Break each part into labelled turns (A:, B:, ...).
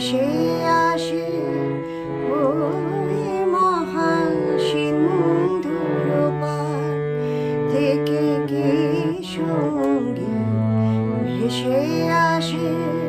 A: ভেসে আসে ওই মহা সিন্ধুর পার থেকে কি সঙ্গী ভেসে আসে?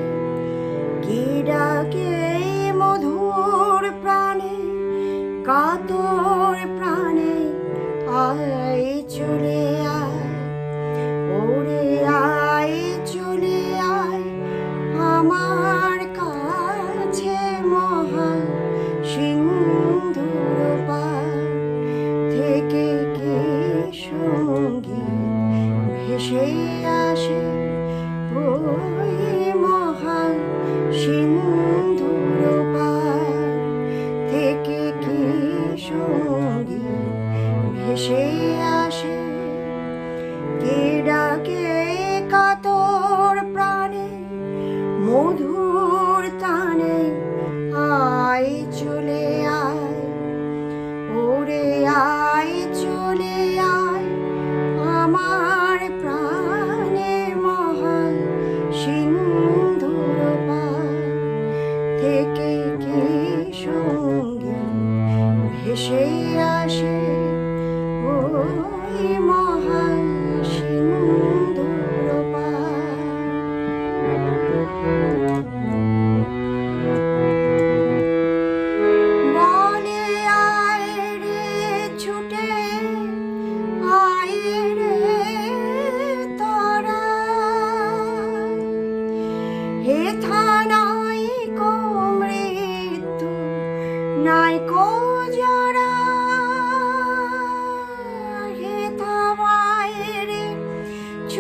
A: সংগীত ভেসে আসে ওই মহা সিন্ধুর পার থেকে কি সংগীত ভেসে আসে সংগীত ভেসে আসে ওই মহান পার। বলে আয় রে ছুটে আয় রে তোরা। হে থানাই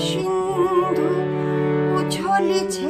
A: সিন্ধু উছলিছে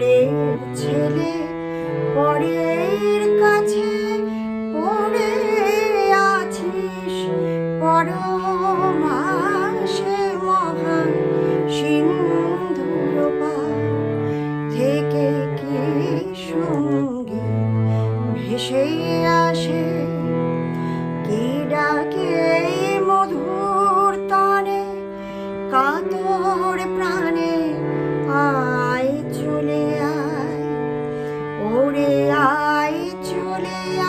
A: ঘরের ছেলে, পরের কাছে পড়ে আছিস। পরমাসে মহা সিন্ধুর পার থেকে কি সংগীত ভেসে আসে? কি ডাকে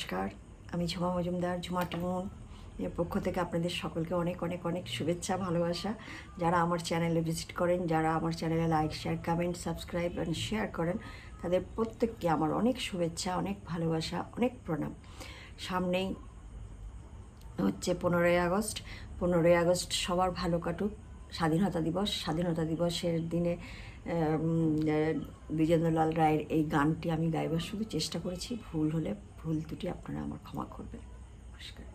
B: নমস্কার। আমি ঝুমা মজুমদার, ঝুমা টিমন। এর পক্ষ থেকে আপনাদের সকলকে অনেক অনেক অনেক শুভেচ্ছা, ভালোবাসা। যারা আমার চ্যানেলে ভিজিট করেন, যারা আমার চ্যানেলে like, share, comment, subscribe and share করেন, তাদের প্রত্যেককে আমার অনেক শুভেচ্ছা, অনেক ভালোবাসা, অনেক প্রণাম। সামনেই হচ্ছে পনেরোই আগস্ট। পনেরোই আগস্ট সবার ভালো কাটুক। স্বাধীনতা দিবস। স্বাধীনতা দিবসের দিনে বিজেন্দ্রলাল রায়ের এই গানটি আমি গাইবার শুধু চেষ্টা করেছি। ভুল হলে ভুল দুটি আপনারা আমার ক্ষমা করবেন। নমস্কার।